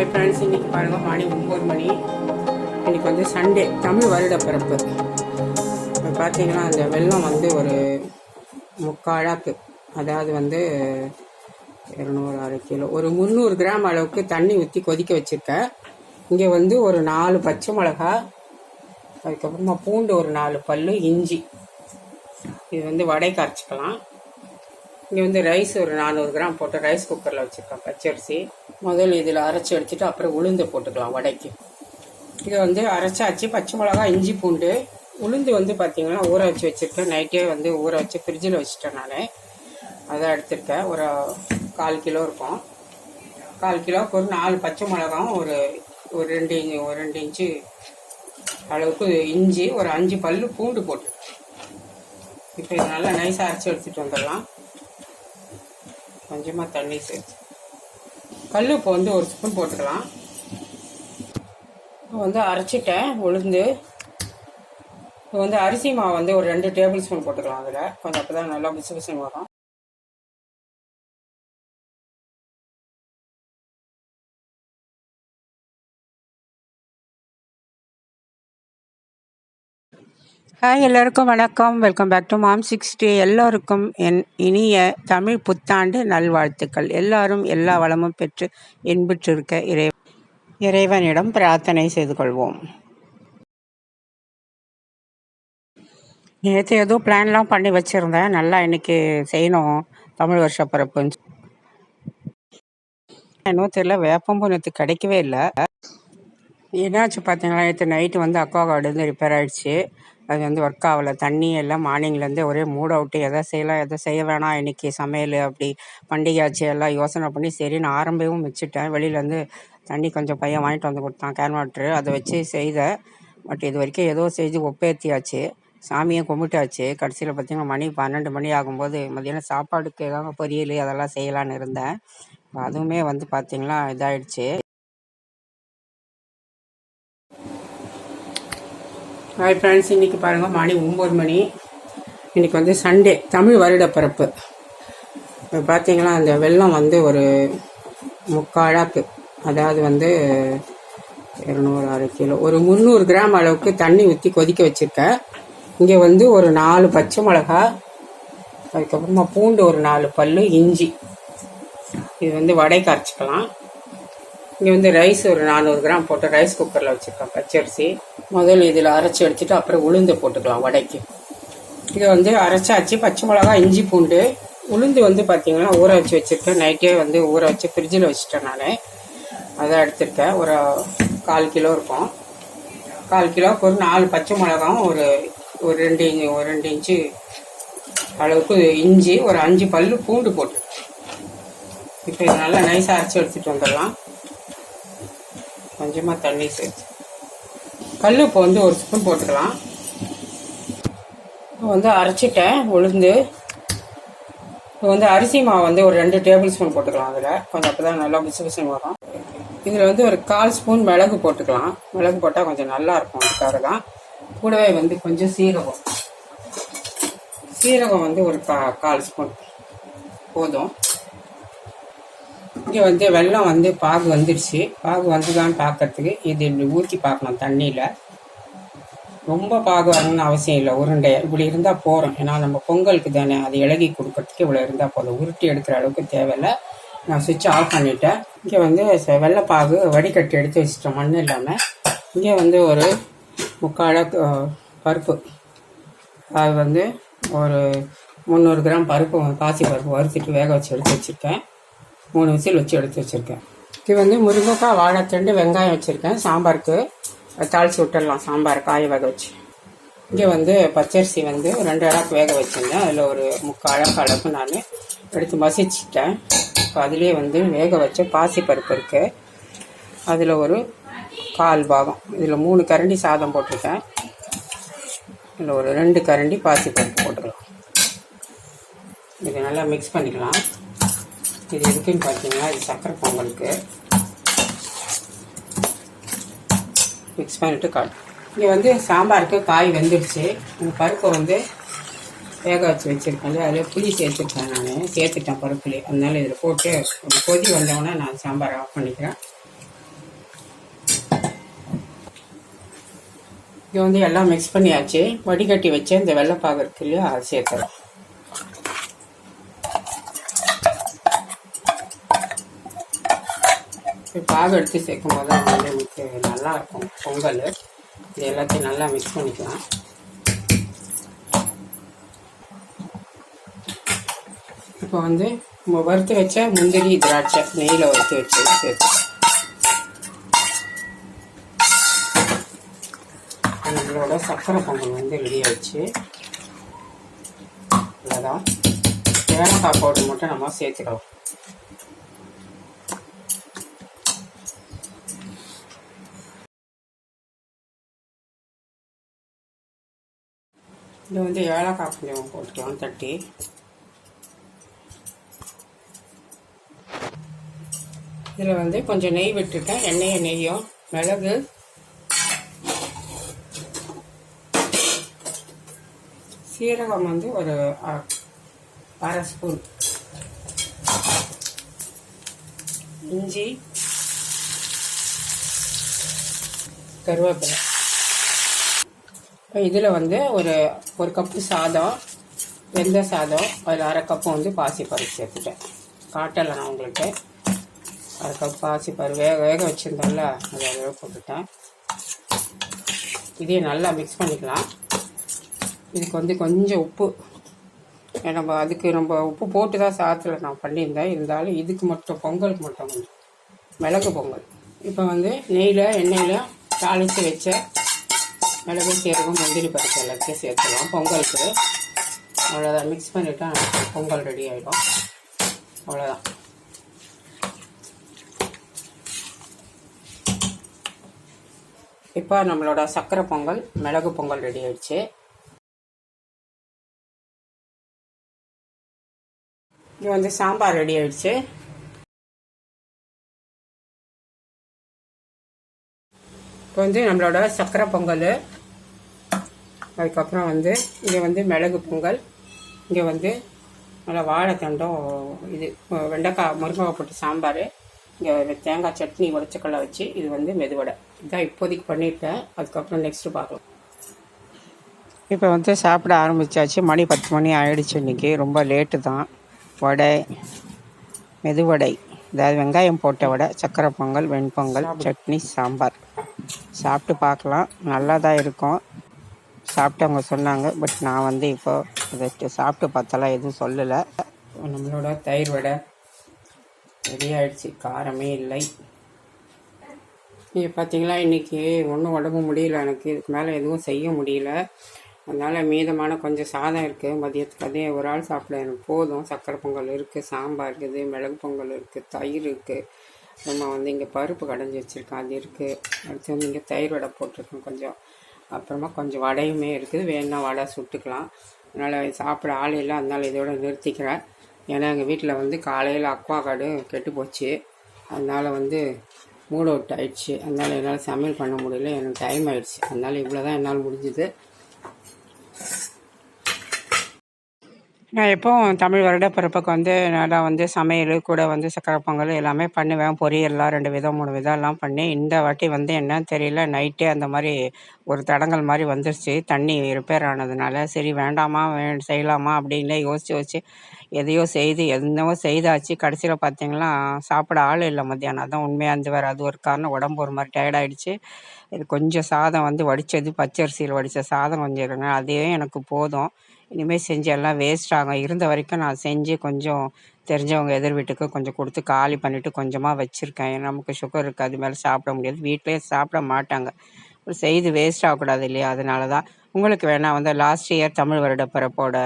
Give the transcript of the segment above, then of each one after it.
Hi friends இன்றைக்கி பாருங்கள் மணி ஒம்பது மணி. இன்றைக்கி வந்து சண்டே தமிழ் வருட பிறப்பு இப்போ பார்த்தீங்கன்னா அந்த வெள்ளம் வந்து ஒரு முக்காழாக்கு அதாவது வந்து இரநூறு அரை கிலோ. ஒரு முந்நூறு கிராம் அளவுக்கு தண்ணி ஊற்றி கொதிக்க வச்சுருக்கேன் இங்கே வந்து ஒரு நாலு பச்சை மிளகா அதுக்கப்புறமா பூண்டு ஒரு நாலு பல்லு இஞ்சி. இது வந்து வடை காய்ச்சிக்கலாம். இங்கே வந்து ரைஸ் ஒரு நானூறு கிராம் போட்டு ரைஸ் குக்கரில் வச்சுருக்கேன் பச்சரிசி. முதல்ல இதில் அரைச்சி எடுத்துட்டு அப்புறம் உளுந்து போட்டுக்கலாம் வடைக்கு. இதை வந்து அரைச்சாச்சு பச்சை மிளகா இஞ்சி பூண்டு. உளுந்து வந்து பார்த்தீங்கன்னா ஊற வச்சு வச்சுருக்கேன். நைட்டே வந்து ஊற வச்சு ஃப்ரிட்ஜில் வச்சுட்டேன் நான். அதை எடுத்திருக்கேன். ஒரு கால் கிலோ இருக்கும். கால் கிலோவுக்கு ஒரு நாலு பச்சை மிளகாவும் ஒரு ஒரு ரெண்டு இஞ்சி ஒரு ரெண்டு இன்ச்சு அளவுக்கு இஞ்சி ஒரு அஞ்சு பல்லு பூண்டு போட்டு. இப்போ இது நல்லா நைஸாக அரைச்சி எடுத்துகிட்டு வந்துடலாம். கொஞ்சமாக தண்ணி சேர்த்து. கல் இப்போ வந்து ஒரு ஸ்பூன் போட்டுக்கலாம். இப்போ வந்து அரைச்சிட்டேன் உளுந்து. இப்போ வந்து அரிசி மாவு வந்து ஒரு ரெண்டு டேபிள் ஸ்பூன் போட்டுக்கலாம் அதில். கொஞ்சம் அப்போ தான் நல்லா பிசு பிசுன்னு வரும். ஹாய் எல்லாருக்கும் வணக்கம். Welcome back to mom sixty எல்லோருக்கும் என் இனிய தமிழ் புத்தாண்டு நல்வாழ்த்துக்கள். எல்லாரும் எல்லா வளமும் பெற்று இன்புற்றிருக்க இறை இறைவனிடம் பிரார்த்தனை செய்து கொள்வோம். நேற்று ஏதோ பிளான்லாம் பண்ணி வச்சுருந்தேன். நல்லா இன்னைக்கு செய்யணும். தமிழ் வருஷ பிறப்புன்னு இன்னும் தெரியல. வேப்பம்பூ நேற்று கிடைக்கவே இல்லை. என்னாச்சு பார்த்தீங்களா நேற்று நைட்டு வந்து அக்வா கார்டு வந்து ரிப்பேர் ஆயிடுச்சு. அது வந்து ஒர்க் ஆகலை. தண்ணி எல்லாம் மார்னிங்லேருந்து ஒரே மூட் அவுட்டு எதை செய்யலாம் எதை செய்ய வேணாம் இன்றைக்கி சமையல் அப்படி பண்டிகை ஆச்சு எல்லாம் யோசனை பண்ணி சரி நான் ஆரம்பவும் வச்சுட்டேன். வெளியிலேருந்து தண்ணி கொஞ்சம் பையன் வாங்கிட்டு வந்து கொடுத்தான் கேன் வாட்ரு அதை வச்சு செய்தேன். பட் இது வரைக்கும் ஏதோ செஞ்சு ஒப்பேத்தியாச்சு. சாமியை கும்பிட்டாச்சு. கடைசியில் பார்த்தீங்கன்னா மணி பன்னெண்டு மணி ஆகும்போது மதியானம் சாப்பாடுக்கு ஏதாவது பொரியல் அதெல்லாம் செய்யலான்னு இருந்தேன். அதுவுமே வந்து பார்த்தீங்கன்னா இதாயிடுச்சு. ஹாய் ஃப்ரெண்ட்ஸ் இன்னைக்கு பாருங்கள் மணி ஒம்பது மணி. இன்னைக்கு வந்து சண்டே தமிழ் வருடப்பிறப்பு. இப்போ பார்த்தீங்கன்னா அந்த வெள்ளம் வந்து ஒரு முக்காழாக்கு அதாவது வந்து இரநூறு அரை கிலோ. ஒரு முந்நூறு கிராம் அளவுக்கு தண்ணி ஊற்றி கொதிக்க வச்சுருக்கேன் இங்கே வந்து ஒரு நாலு பச்சை மிளகா அதுக்கப்புறமா பூண்டு ஒரு நாலு பல் இஞ்சி. இது வந்து வடை காய்ச்சிக்கலாம். இங்கே வந்து ரைஸ் ஒரு நானூறு கிராம் போட்டு ரைஸ் குக்கரில் வச்சுருக்கேன் பச்சரிசி. முதல்ல இதில் அரைச்சி எடுத்துட்டு அப்புறம் உளுந்து போட்டுக்கலாம் வடைக்கு. இதை வந்து அரைச்சாச்சு. பச்சை மிளகா இஞ்சி பூண்டு. உளுந்து வந்து பார்த்தீங்கன்னா ஊற வச்சு வச்சுருக்கேன். நைட்டே வந்து ஊற வச்சு ஃப்ரிட்ஜில் வச்சுட்டேன் நான். அதை எடுத்திருக்கேன். ஒரு கால் கிலோ இருக்கும். கால் கிலோவுக்கு ஒரு நாலு பச்சை மிளகாவும் ஒரு ஒரு ரெண்டு இஞ்சி ஒரு ரெண்டு இன்ச்சு அளவுக்கு இஞ்சி ஒரு அஞ்சு பல்லு பூண்டு போட்டு. இப்போ இது நல்லா நைஸாக அரைச்சி எடுத்துகிட்டு வந்துடலாம். கொஞ்சமாக தண்ணி சேர்த்து. கல் இப்போ வந்து ஒரு ஸ்பூன் போட்டுக்கலாம். இப்போ வந்து அரைச்சிட்டேன் உளுந்து. இப்போ வந்து அரிசி மாவு வந்து ஒரு ரெண்டு டேபிள் ஸ்பூன் போட்டுக்கலாம் அதில். கொஞ்சம் அப்போ தான் நல்லா பிசு பிசுன்னு வரும். இதில் வந்து ஒரு கால் ஸ்பூன் மிளகு போட்டுக்கலாம். மிளகு போட்டால் கொஞ்சம் நல்லா இருக்கும் அதுக்காக தான் கூடவே வந்து கொஞ்சம் சீரகம். சீரகம் வந்து ஒரு கா கால் ஸ்பூன். போதும். இங்கே வந்து வெள்ளம் வந்து பாகு வந்துடுச்சு பாகு வந்துதான்னு பார்க்கறதுக்கு இது இப்படி ஊற்றி பார்க்கணும் தண்ணியில். ரொம்ப பாகு வரணும்னு அவசியம் இல்லை. உருண்டை இப்படி இருந்தால் போகிறோம் ஏன்னா நம்ம பொங்கலுக்கு தானே அது இலகி கொடுக்கறதுக்கு இவ்வளோ இருந்தால் போதும். உருட்டி எடுக்கிற அளவுக்கு தேவையில்லை. நான் சுவிட்ச் ஆஃப் பண்ணிட்டேன். இங்கே வந்து ச- வெள்ளைப்பாகு வடிகட்டி எடுத்து வச்சிட்டேன் மண் இல்லாமல் இங்கே வந்து ஒரு முக்கால் பருப்பு. அது வந்து ஒரு முந்நூறு கிராம் பருப்பு பாசி பருப்பு வறுத்துட்டு வேக வச்சு எடுத்து வச்சுருக்கேன். மூணு விசில் வச்சு எடுத்து வச்சுருக்கேன். இது வந்து முருங்கைக்காய் வாழைத்தண்டு வெங்காயம் வச்சுருக்கேன். சாம்பாருக்கு தாளிச்சு விட்டுடலாம். சாம்பார் காய வேக வச்சு. இங்கே வந்து பச்சரிசி வந்து ரெண்டு அழகு வேக வச்சுருந்தேன். அதில் ஒரு முக்கால் அழகு அளவுக்கு நான் எடுத்து மசிச்சிட்டேன். இப்போ அதுலேயே வந்து வேக வச்ச பாசி பருப்பு இருக்குது அதில் ஒரு கால் பாகம். இதில் மூணு கரண்டி சாதம் போட்டிருக்கேன். இதில் ஒரு ரெண்டு கரண்டி பாசி பருப்பு போட்டுக்கலாம். இது நல்லா மிக்ஸ் பண்ணிக்கலாம். இது எதுக்குன்னு பார்த்தீங்கன்னா இது சக்கரை பொங்கலுக்கு. மிக்ஸ் பண்ணிவிட்டு காட்டும் இங்கே வந்து சாம்பாருக்கு காய் வெந்துடுச்சு. இந்த பருப்பை வந்து வேக வச்சு வச்சுருக்கேன் அதில் புளி சேர்த்துருக்கேன் நான். சேர்த்துட்டேன் பருப்புலேயே. அதனால் இதில் போட்டு கொதி வந்தவொடனே நான் சாம்பார் ஆஃப் பண்ணிக்கிறேன். இது வந்து எல்லாம் மிக்ஸ் பண்ணியாச்சு. வடிகட்டி வச்சு இந்த வெள்ளைப்பாகு இருக்கு இல்லையா அதை சேர்த்துறோம் பாகு எடுத்து சேர்க்கும் போது வந்து நமக்கு நல்லாயிருக்கும் பொங்கல். இது எல்லாத்தையும் நல்லா மிக்ஸ் பண்ணிக்கலாம். இப்போ வந்து வறுத்து வச்ச முந்திரி திராட்சை நெய்யில் வறுத்து வச்சு சேர்த்து நம்மளோட சக்கரை பொங்கல் வந்து ரெடி ஆயிடுச்சு. இவ்வளோதான் ஏலக்காய் பவுடர் மட்டும் நம்ம சேர்த்துக்கலாம் இது வந்து ஏலக்காய் கொஞ்சம் போட்டுக்கலாம் தட்டி இதில் வந்து கொஞ்சம் நெய் விட்டுட்டேன். எண்ணெயை நெய்யும் மிளகு. சீரகம் வந்து ஒரு அரை ஸ்பூன் இஞ்சி. கருவேப்பிலை. இப்போ இதில் வந்து ஒரு ஒரு கப்பு சாதம் வெந்த சாதம் அதில் அரை கப்பு வந்து பாசி சேர்த்துட்டேன். காட்டலை நான் உங்களுக்கு. அரை கப் பாசி வேக வேக வச்சுருந்தோம்ல அதை அதில் போட்டுட்டேன். இதையும் நல்லா மிக்ஸ் பண்ணிக்கலாம். இதுக்கு வந்து கொஞ்சம் உப்பு. நம்ம அதுக்கு நம்ம உப்பு போட்டு தான் சாத்தில் நான் பண்ணியிருந்தேன். இருந்தாலும் இதுக்கு மட்டும் பொங்கலுக்கு மட்டும் கொஞ்சம் மிளகு பொங்கல். இப்போ வந்து நெய்யில் எண்ணெயில் தாளித்து வச்ச மிளகு சீரகம் முந்திரி பருப்பு எல்லாத்தையும் சேர்த்துக்கலாம் பொங்கலுக்கு அவ்வளோதான் மிக்ஸ் பண்ணிவிட்டா பொங்கல் ரெடி ஆகிடும் அவ்வளோதான் இப்போ நம்மளோட சக்கரை பொங்கல் மிளகு பொங்கல் ரெடி ஆயிடுச்சு. இது வந்து சாம்பார் ரெடி ஆயிடுச்சு. இப்போ வந்து நம்மளோட சக்கரை பொங்கல் அதுக்கப்புறம் வந்து இங்கே வந்து மிளகு பொங்கல் இங்கே வந்து நல்லா வாழைத்தண்டும் இது வெண்டைக்காய் முருங்கைக்காய் போட்டு சாம்பார் இங்கே தேங்காய் சட்னி உடச்சக்கடலை வச்சு இது வந்து மெதுவடை. இதான் இப்போதைக்கு பண்ணியிருக்கேன். அதுக்கப்புறம் நெக்ஸ்ட்டு பார்க்கலாம். இப்போ வந்து சாப்பிட ஆரம்பித்தாச்சு மணி பத்து மணி ஆயிடுச்சு இன்றைக்கி ரொம்ப லேட்டு தான். வடை மெதுவடை. அதாவது வெங்காயம் போட்ட வடை சக்கரை பொங்கல் வெண்பொங்கல் சட்னி சாம்பார். சாப்பிட்டு பார்க்கலாம். நல்லா தான் இருக்கும். சாப்பிட்டவங்க சொன்னாங்க. பட் நான் வந்து இப்போ அதை சாப்பிட்டு பார்த்தாலாம் எதுவும் சொல்லலை. நம்மளோட தயிர் வடை ரெடி ஆயிடுச்சு. காரமே இல்லை. நீங்கள் பார்த்தீங்களா இன்றைக்கி ஒன்றும் உடம்பு முடியல எனக்கு. இதுக்கு மேலே எதுவும் செய்ய முடியல. அதனால் மீதமான கொஞ்சம் சாதம் இருக்குது மதியத்துக்கு அதே ஒரு ஆள் சாப்பிட எனக்கு போதும். சக்கரை பொங்கல் இருக்குது சாம்பார் இருக்குது மிளகு பொங்கல் இருக்குது தயிர் இருக்குது நம்ம வந்து இங்கே பருப்பு கடைஞ்சி வச்சுருக்கோம் அது இருக்குது அடுத்து வந்து இங்கே தயிர் வடை போட்டிருக்கோம் கொஞ்சம். அப்புறமா கொஞ்சம் வடையுமே இருக்குது. வேணுன்னா வடை சுட்டுக்கலாம். அதனால் சாப்பிட ஆள் இல்லை. அதனால் இதோட நிறுத்திக்கிறேன். ஏன்னா எங்கள் வீட்டில் வந்து காலையில் அக்வா கார்டு கெட்டு போச்சு. அதனால் வந்து மூட் அவுட் ஆயிடுச்சு. அதனால் என்னால் சமையல் பண்ண முடியல. எனக்கு டைம் ஆயிடுச்சு. அதனால் இவ்வளோ தான் என்னால் முடிஞ்சுது. நான் எப்போவும் தமிழ் வருடப்பிறப்புக்கு வந்து நல்லா வந்து சமையல் கூட வந்து சக்கரை பொங்கல் எல்லாமே பண்ணுவேன். பொரியல்லாம் ரெண்டு விதம் மூணு விதம் எல்லாம் பண்ணி இந்த வாட்டி வந்து என்னன்னு தெரியல நைட்டே அந்த மாதிரி ஒரு தடங்கல் மாதிரி வந்துருச்சு. தண்ணி ரிப்பேர் ஆனதுனால சரி வேண்டாமா வே செய்யலாமா அப்படின்னு யோசிச்சு யோசிச்சு எதையோ செய்து என்னவோ செய்தாச்சு. கடைசியில் பார்த்தீங்கன்னா சாப்பிட ஆள் இல்லை மத்தியானம். அதான் உண்மையாக இருந்து வேறு அது ஒரு காரணம். உடம்பு ஒரு மாதிரி டயர்டாயிடுச்சு இது கொஞ்சம் சாதம் வந்து வடித்தது பச்சரிசியில் வடித்த சாதம் கொஞ்சம் இருங்க அதே எனக்கு போதும். இனிமேல் செஞ்சு எல்லாம் வேஸ்ட் ஆகும். இருந்த வரைக்கும் நான் செஞ்சு கொஞ்சம் தெரிஞ்சவங்க எதிர் வீட்டுக்கு கொஞ்சம் கொடுத்து காலி பண்ணிவிட்டு கொஞ்சமாக வச்சுருக்கேன். நமக்கு சுகர் இருக்குது அது மேலே சாப்பிட முடியாது. வீட்டிலேயே சாப்பிட மாட்டாங்க. செய்து வேஸ்ட் ஆகக்கூடாது இல்லையா? அதனால தான் உங்களுக்கு வேணால் வந்து லாஸ்ட் இயர் தமிழ் வருட பிறப்போட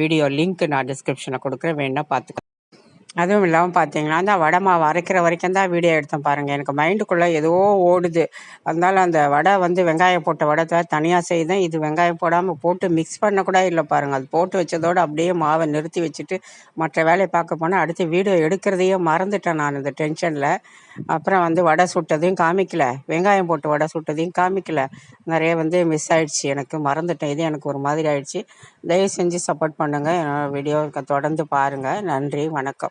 வீடியோ லிங்க் நான் டிஸ்கிரிப்ஷனில் கொடுக்குறேன். வேணால் பார்த்துக்க அதுவும் இல்லாமல் பார்த்தீங்கன்னா அந்த வடை மாவு அரைக்கிற வரைக்கும் தான் வீடியோ எடுத்தேன் பாருங்கள் எனக்கு மைண்டுக்குள்ளே ஏதோ ஓடுது. அதனால அந்த வடை வந்து வெங்காயம் போட்ட வடை தனியாக செய்தேன். இது வெங்காயம் போடாமல் போட்டு மிக்ஸ் பண்ணக்கூட இல்லை பாருங்கள் அது போட்டு வச்சதோடு அப்படியே மாவை நிறுத்தி வச்சுட்டு மற்ற வேலையை பார்க்க போனால் அடுத்து வீடியோ எடுக்கிறதையே மறந்துட்டேன் நான் இந்த டென்ஷனில் அப்புறம் வந்து வடை சுட்டதையும் காமிக்கல. வெங்காயம் போட்டு வடை சுட்டதையும் காமிக்கல. நிறைய வந்து மிஸ் ஆயிடுச்சு. எனக்கு மறந்துட்டேன். இது எனக்கு ஒரு மாதிரி ஆயிடுச்சு. தயவு செஞ்சு சப்போர்ட் பண்ணுங்கள் வீடியோ தொடர்ந்து பாருங்கள் நன்றி. வணக்கம்.